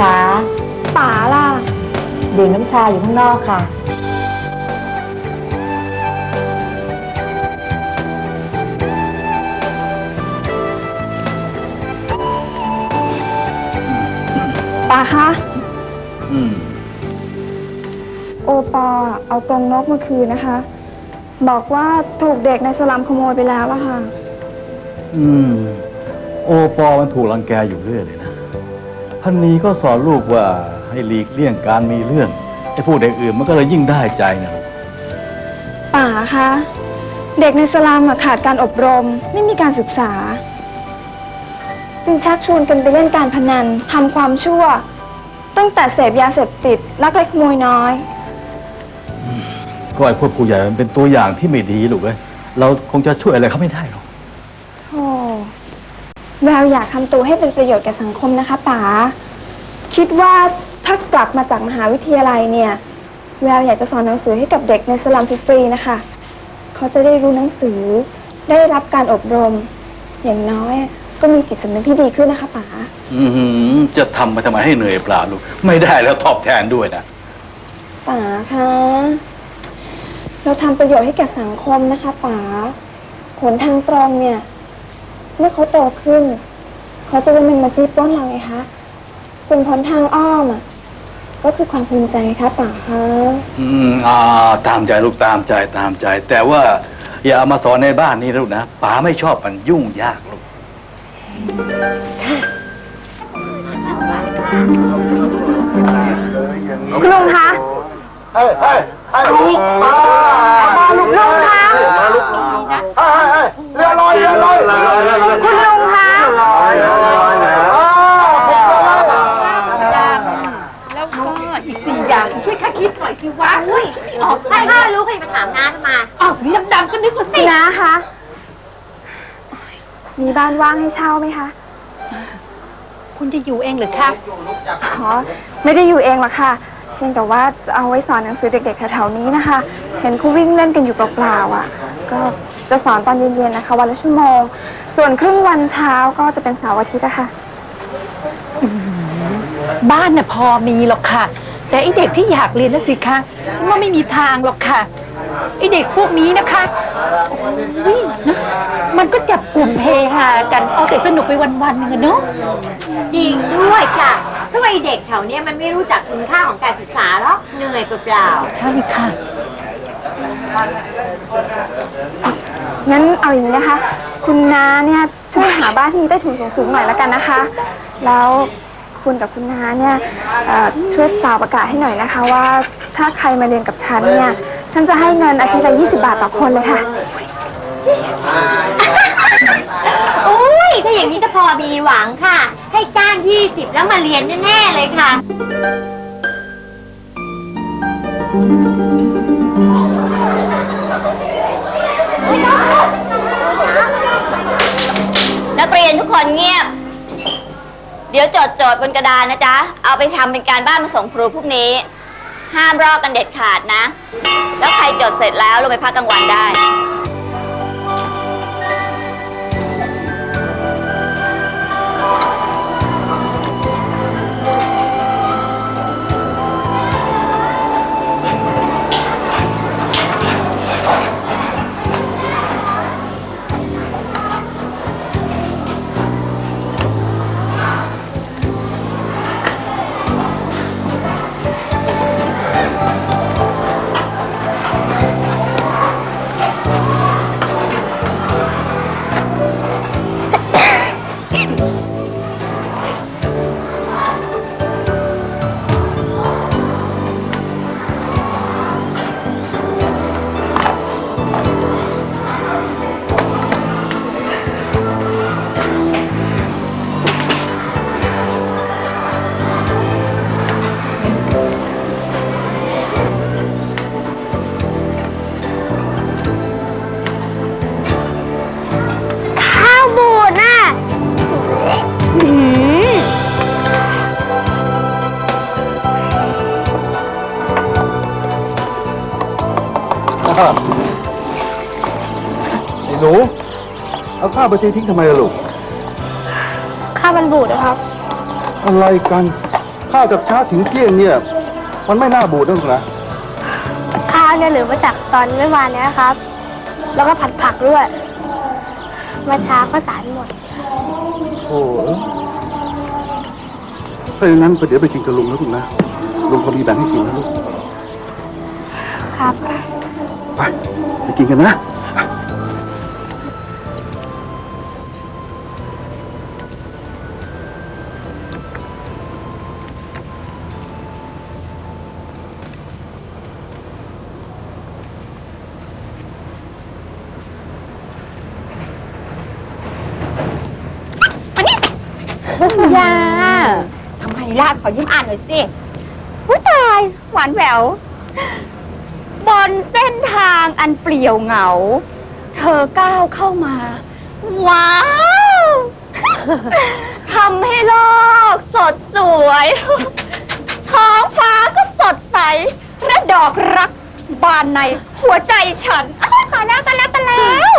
คะป๋าล่ะดื่มน้ำชาอยู่ข้างนอกค่ะ ป๋าคะอืมโอปอเอากรงนกมาคืนนะคะ บอกว่าถูกเด็กในสลัมขโมยไปแล้วละค่ะ อืม โอปอมันถูกรังแกอยู่เรื่อยเลย นะพันนีก็สอนลูกว่าให้หลีกเลี่ยงการมีเรื่องไอ้พวกเด็กอื่นมันก็เลยยิ่งได้ใจนะป๋าคะเด็กในสลัมอะขาดการอบรมไม่มีการศึกษา จึงชักชวนกันไปเล่นการพนันทำความชั่ว ตั้งแต่เสพยาเสพติดลักเล็กขโมยน้อย ก็ไอ้พวกผู้ใหญ่มันเป็นตัวอย่างที่ไม่ดีลูกเอ้ยเราคงจะช่วยอะไรเขาไม่ได้หรอกโธ่ แววอยากทำตัวให้เป็นประโยชน์แก่สังคมนะคะป๋าคิดว่าถ้ากลับมาจากมหาวิทยาลัยเนี่ย แววอยากจะสอนหนังสือให้กับเด็กในสลัมฟรีๆนะคะ เขาจะได้รู้หนังสือ ได้รับการอบรม อย่างน้อยก็มีจิตสำนึกที่ดีขึ้นนะคะป๋าอือหือจะทำไปทำไมให้เหนื่อยเปล่าลูก ไม่ได้แล้วตอบแทนด้วยนะป๋าคะเราทำประโยชน์ให้แก่สังคมนะคะป๋าผลทางตรงเนี่ยเมื่อเขาโตขึ้น เขาจะได้ไมันมาจี้ปล้นเราไงคะส่วนผลทางอ้อมอะก็คือความภูมิใจค่ะป๋าคะอืมอ่าตามใจลูกตามใจตามใจ แต่ว่า อย่าเอามาสอนในบ้านนี่ลูกนะป๋าไม่ชอบมันยุ่งยากลูกคุณลุงคะเฮ้ยเฮ้ยเฮ้ยลุงมาลุงลุงคะ คุณลุงคะลอยเรือลอยนะอ้าวผมเจอแล้วแล้วก็อีกสี่อย่างช่วยข้าคิดหน่อยสิวะอุ้ยออกไปถ้ารู้ใครมาถามน้าทำไมออกสีดำๆก็นึกว่าสินะคะ มีบ้านว่างให้เช่าไหมคะ คุณจะอยู่เองหรือคะอ๋อ ไม่ได้อยู่เองหรอกค่ะ เพียงแต่ว่าจะเอาไว้สอนหนังสือเด็กๆแถวๆนี้นะคะ เห็นเขาวิ่งเล่นกันอยู่เปล่าๆอะ ก็ จะสอนตอนเย็นๆนะคะ วันละชั่วโมง ส่วนครึ่งวันเช้าก็จะเป็นเสาร์อาทิตย์นะคะบ้านน่ะพอมีหรอกค่ะ แต่ไอเด็กที่อยากเรียนนะสิคะฉันว่าไม่มีทางหรอกค่ะไอเด็กพวกนี้นะคะโอ้ยนะมันก็จับกลุ่มเฮฮากันเอาแต่สนุกไปวันๆหนึงอะเนาะจริงด้วยจ้ะเพราะว่าไอ้เด็กแถวเนี้ยมันไม่รู้จักคุณค่าของการศึกษาหรอกเหนื่อยเปล่าใช่ค่ะ งั้นเอาอย่างนี้นะคะ คุณน้าเนี่ยช่วยหาบ้านที่มีใต้ถุนสูงๆหน่อยแล้วกันนะคะ แล้วคุณกับคุณน้าเนี่ยเอ่อช่วยเป่าประกาศให้หน่อยนะคะ ว่าถ้าใครมาเรียนกับฉันเนี่ยฉันจะให้เงินอาทิตย์ละ20 บาทต่อคนเลยค่ะ โอ้ย ถ้าอย่างนี้ก็พอมีหวังค่ะ ให้จ้าง 20 แล้วมาเรียนแน่ ๆ เลยค่ะ นักเรียนทุกคนเงียบ เดี๋ยวจดโจทย์บนกระดานนะจ๊ะ เอาไปทำเป็นการบ้านมาส่งครูพรุ่งนี้ ห้ามรอกันเด็ดขาดนะ แล้วใครจดเสร็จแล้วลงไปพักกลางวันได้ อ้หนู เอาข้าวไปทิ้งทำไมล่ะลูก ข้าวมันบูดนะครับ อะไรกัน ข้าวจากเช้าถึงเที่ยงเนี่ย มันไม่น่าบูดนะลูกนะข้าวเนี่ยเหลือมาจากตอนเมื่อวานเนี้ครับ แล้วก็ผัดผักด้วย มาช้าก็สารหมด โอ้ถ้าอย่างนั้นก็เดี๋ยวไปกินกับลุงนะลูกนะ ลุงเขามีแบ่งให้กินนะลูก ครับ ไป ไปกินกันนะ ขอยิ้มอ่านหน่อยสิวุ้ตาย หวานแหวว บนเส้นทางอันเปลี่ยวเหงา เธอก้าวเข้ามา ว้าว ทำให้โลกสดสวย ท้องฟ้าก็สดใสและดอกรักบานในหัวใจฉันอ้าวตายแล้วตายแล้วตายแล้ว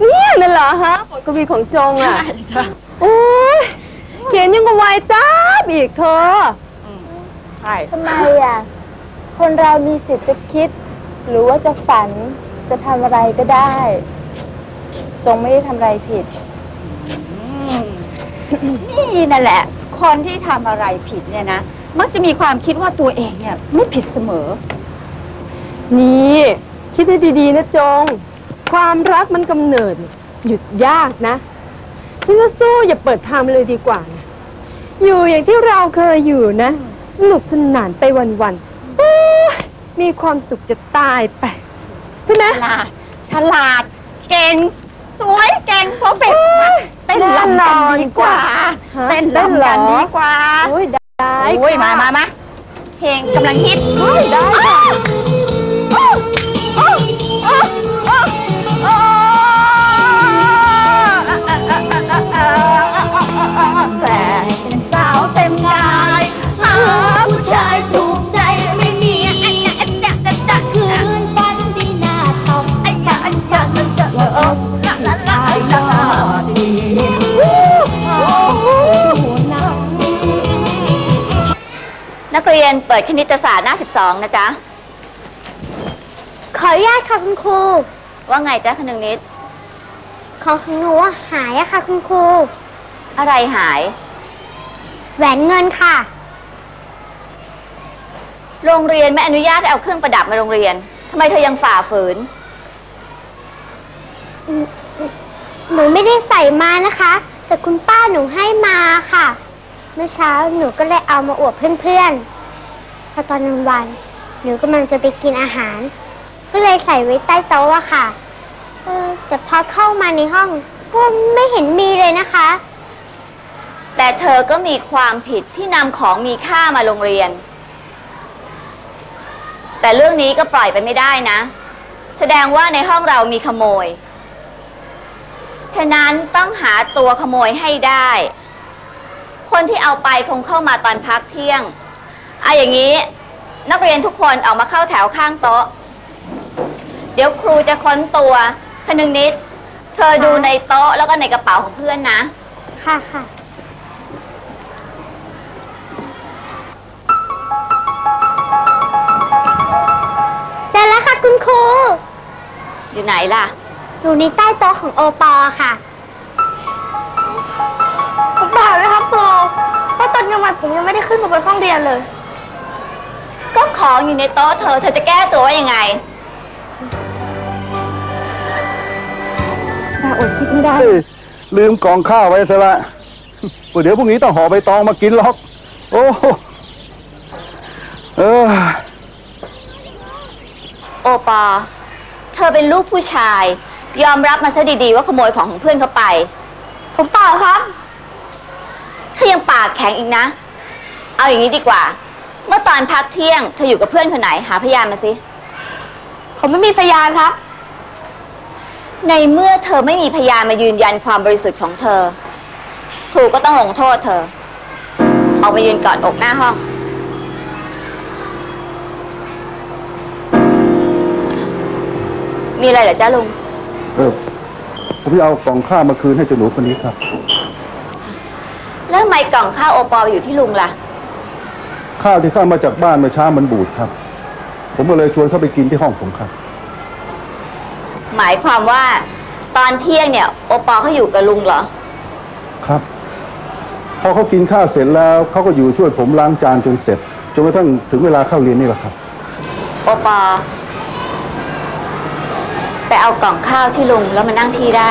เนี่ยนั่นเหรอฮะบทกวีของจงอะ โอ้ยเขียนยังกับวายจ้าบ อีกเธอ ใช่ ทำไมอะ คนเรามีสิทธิ์จะคิด หรือว่าจะฝันจะทำอะไรก็ได้ จงไม่ได้ทำอะไรผิด นี่นั่นแหละ คนที่ทำอะไรผิดเนี่ยนะ มักจะมีความคิดว่าตัวเองเนี่ย ไม่ผิดเสมอ นี่ คิดให้ดีๆนะจง ความรักมันกำเนิด หยุดยากนะ ฉันว่าสู้อย่าเปิดทางเลยดีกว่านะ อยู่อย่างที่เราเคยอยู่นะ สนุกสนานไปวันๆโอ้ยมีความสุขจะตายไป ใช่ไหมฉลาด ฉลาด เก่ง สวยเก่งเพอร์เฟกเต้นลำกันดีกว่า ฮะเต้นลำกันดีกว่า โอ้ยได้โอ้ยค่ะมามามาเพลงกำลังฮิต ได้ค่ะ รียนเปิดคณิตศาสตร์หน้า 12 นะจ๊ะ ขออนุญาตค่ะคุณครู ว่าไงจ๊ะคนึงนิดของของหนูอะหายอะค่ะคุณครู อะไรหาย แหวนเงินค่ะ โรงเรียนไม่อนุญาตให้เอาเครื่องประดับมาโรงเรียน ทำไมเธอยังฝ่าฝืน หนูไม่ได้ใส่มานะคะ แต่คุณป้าหนูให้มาค่ะ เมื่อเช้าหนูก็เลยเอามาอวดเพื่อนๆพ อตอนกลางวัน หนูกำลังจะไปกินอาหาร ก็เลยใส่ไว้ใต้โต๊ะอะค่ะเออแต่พอเข้ามาในห้องก็ไม่เห็นมีเลยนะคะ แต่เธอก็มีความผิดที่นำของมีค่ามาโรงเรียน แต่เรื่องนี้ก็ปล่อยไปไม่ได้นะ แสดงว่าในห้องเรามีขโมย ฉะนั้นต้องหาตัวขโมยให้ได้ คนที่เอาไปคงเข้ามาตอนพักเที่ยง เอาอย่างนี้ นักเรียนทุกคนออกมาเข้าแถวข้างโต๊ะ เดี๋ยวครูจะค้นตัวคนึงนิด เธอดูในโต๊ะแล้วก็ในกระเป๋าของเพื่อนนะ ค่ะค่ะเจอแล้วค่ะคุณครู อยู่ไหนล่ะ อยู่ในใต้โต๊ะของโอปอค่ะเปล่าเลยครับครูเพราะตอนกลางวันผมยังไม่ได้ขึ้นมาบนห้องเรียนเลย ก็ของอยู่ในโต๊ะเธอ เธอจะแก้ตัวว่ายังไงแต่อดคิดไม่ได้เฮ้ยลืมกองข้าวไว้ซะละเดี๋ยวพรุ่งนี้ต้องห่อใบตองมากินหรอก โอ้โหเออโอปอ เธอเป็นลูกผู้ชาย ยอมรับมาซะดีๆ ว่าขโมยของของเพื่อนเขาไป ผมเปล่าครับเธอยังปากแข็งอีกนะ เอาอย่างนี้ดีกว่า เมื่อตอนพักเที่ยงเธออยู่กับเพื่อนคนไหนหาพยานมาสิ ผมไม่มีพยานครับ ในเมื่อเธอไม่มีพยานมายืนยันความบริสุทธิ์ของเธอ ครูก็ต้องลงโทษเธอ ออกมายืนกอดอกหน้าห้อง มีอะไรเหรอจ้าลุง เออผมจะเอากล่องข้าวมาคืนให้เจ้าหนูคนนี้ครับ แล้วทำไมกล่องข้าวโอปอลไปอยู่ที่ลุงล่ะ ข้าวที่เข้ามาจากบ้านเมื่อเช้ามันบูดครับ ผมก็เลยชวนเข้าไปกินที่ห้องผมครับ หมายความว่าตอนเที่ยงเนี่ย โอปอเขาอยู่กับลุงเหรอ ครับ พอเขากินข้าวเสร็จแล้วเขาก็อยู่ช่วยผมล้างจานจนเสร็จจนกระทั่งถึงเวลาเข้าเรียนนี่แหละครับ โอปอ ไปเอากล่องข้าวที่ลุงแล้วมานั่งที่ได้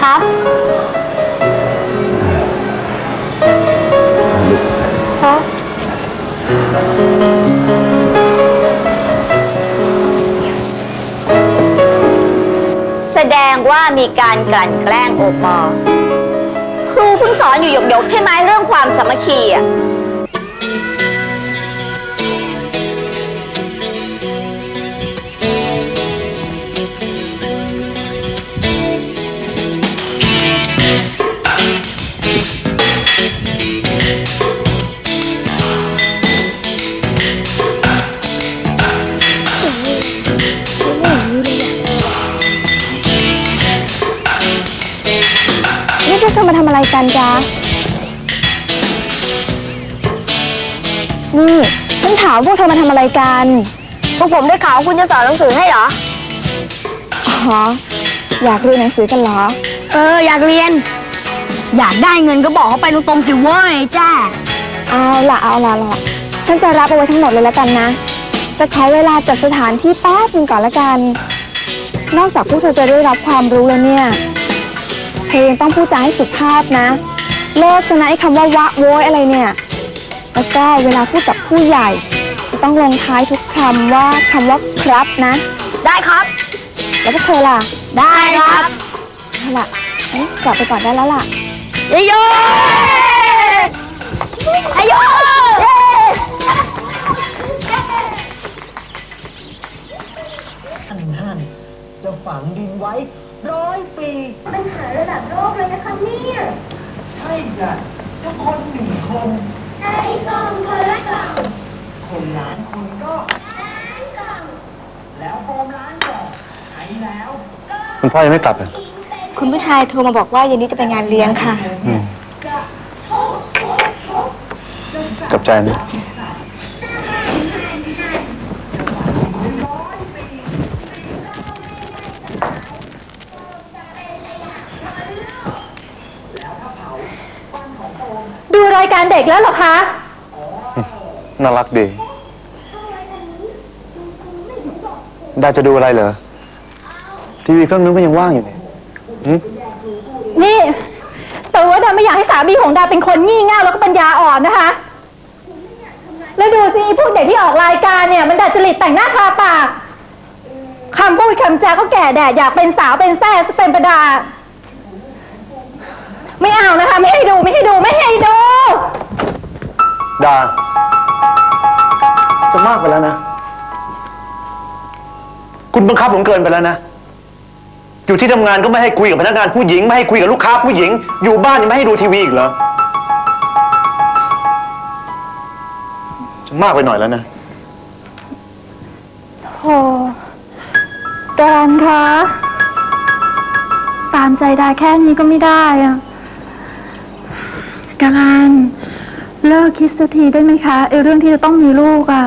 ครับครับ แสดงว่ามีการกลั่นแกล้งโอปอ ครูเพิ่งสอนอยู่หยกๆใช่ไหมเรื่องความสามัคคีอะ นี่ฉันถามพวกเธอมาทำอะไรกันพวกผมได้ข่าวว่าคุณจะสอนหนังสือให้เหรออ๋ออยากเรียนหนังสือกันเหรอ เออ อยากเรียน อยากได้เงินก็บอกเขาไปตรงๆสิเว้ยจ้าเอาล่ะเอาล่ะเอาล่ะฉันจะรับเอาไว้ทั้งหมดเลยแล้วกันนะแต่ขอเวลาจัดสถานที่แป๊บนึงก่อนละกัน นอกจากพวกเธอจะได้รับความรู้แล้วเนี่ยเธอยังต้องพูดจาให้สุภาพนะ เลิกจะนะไอ้คำว่าวะโวยอะไรเนี่ย แล้วก็เวลาพูดกับผู้ใหญ่ จะต้องลงท้ายทุกคำว่าคำว่าครับนะ ได้ครับ แล้วพวกเธอล่ะได้ครับเอาล่ะงั้นกลับไปก่อนได้แล้วล่ะ เยโยอโยเย้ท่านท่านจะฝังดินไว้ร้อยปีปัญหาระดับโลกเลยนะครับเนี่ย ใช่จ้ะถ้าคนหนึ่งคน ใช้กล่องคนละกล่องคนล้านคนก็ล้านกล่อง แล้วโฟมล้านกล่องใช้แล้วคุณพ่อยังไม่กลับเลยคุณผู้ชายโทรมาบอกว่าเย็นนี้จะไปงานเลี้ยงค่ะ กับใจนะายการเด็กแล้วเหรอคะ น่ารักดี ได้จะดูอะไรเหรอ ทีวีเครื่องนึงก็ยังว่างอยู่เนี่ยนี่ แต่ว่าดาไม่อยากให้สามีของดาเป็นคนงี่เง่าแล้วก็ปัญญาอ่อนนะคะ แล้วดูสิพวกเด็กที่ออกรายการเนี่ย มันดัดจริตแต่งหน้าทาปากคำพูดคำจาก็แก่แดดอยากเป็นสาวเป็นแซ่สเป็นประดา ไม่เอานะคะ ไม่ให้ดูไม่ให้ดูไม่ให้ดู ดา จะมากไปแล้วนะ คุณบังคับผมเกินไปแล้วนะ อยู่ที่ทำงานก็ไม่ให้คุยกับพนักงานผู้หญิง ไม่ให้คุยกับลูกค้าผู้หญิง อยู่บ้านยังไม่ให้ดูทีวีอีกเหรอ จะมากไปหน่อยแล้วนะโหการคะ ตามใจดาแค่นี้ก็ไม่ได้อะ การเลิกคิดสักทีได้ไหมคะไอ้เรื่องที่จะต้องมีลูกอะ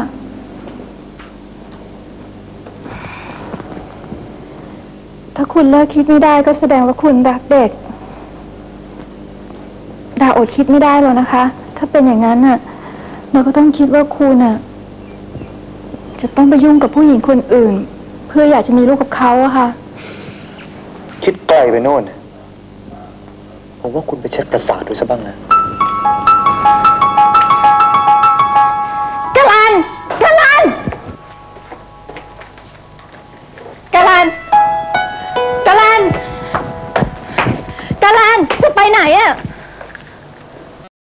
ถ้าคุณเลิกคิดไม่ได้ก็แสดงว่าคุณรักเด็ก ดาอดคิดไม่ได้แล้วนะคะ ถ้าเป็นอย่างนั้นน่ะ เราก็ต้องคิดว่าคุณน่ะ จะต้องไปยุ่งกับผู้หญิงคนอื่น เพื่ออยากจะมีลูกกับเขาอะค่ะ คิดไกลไปโน่น ผมว่าคุณไปเช็ดประสาทดูซะบ้างนะ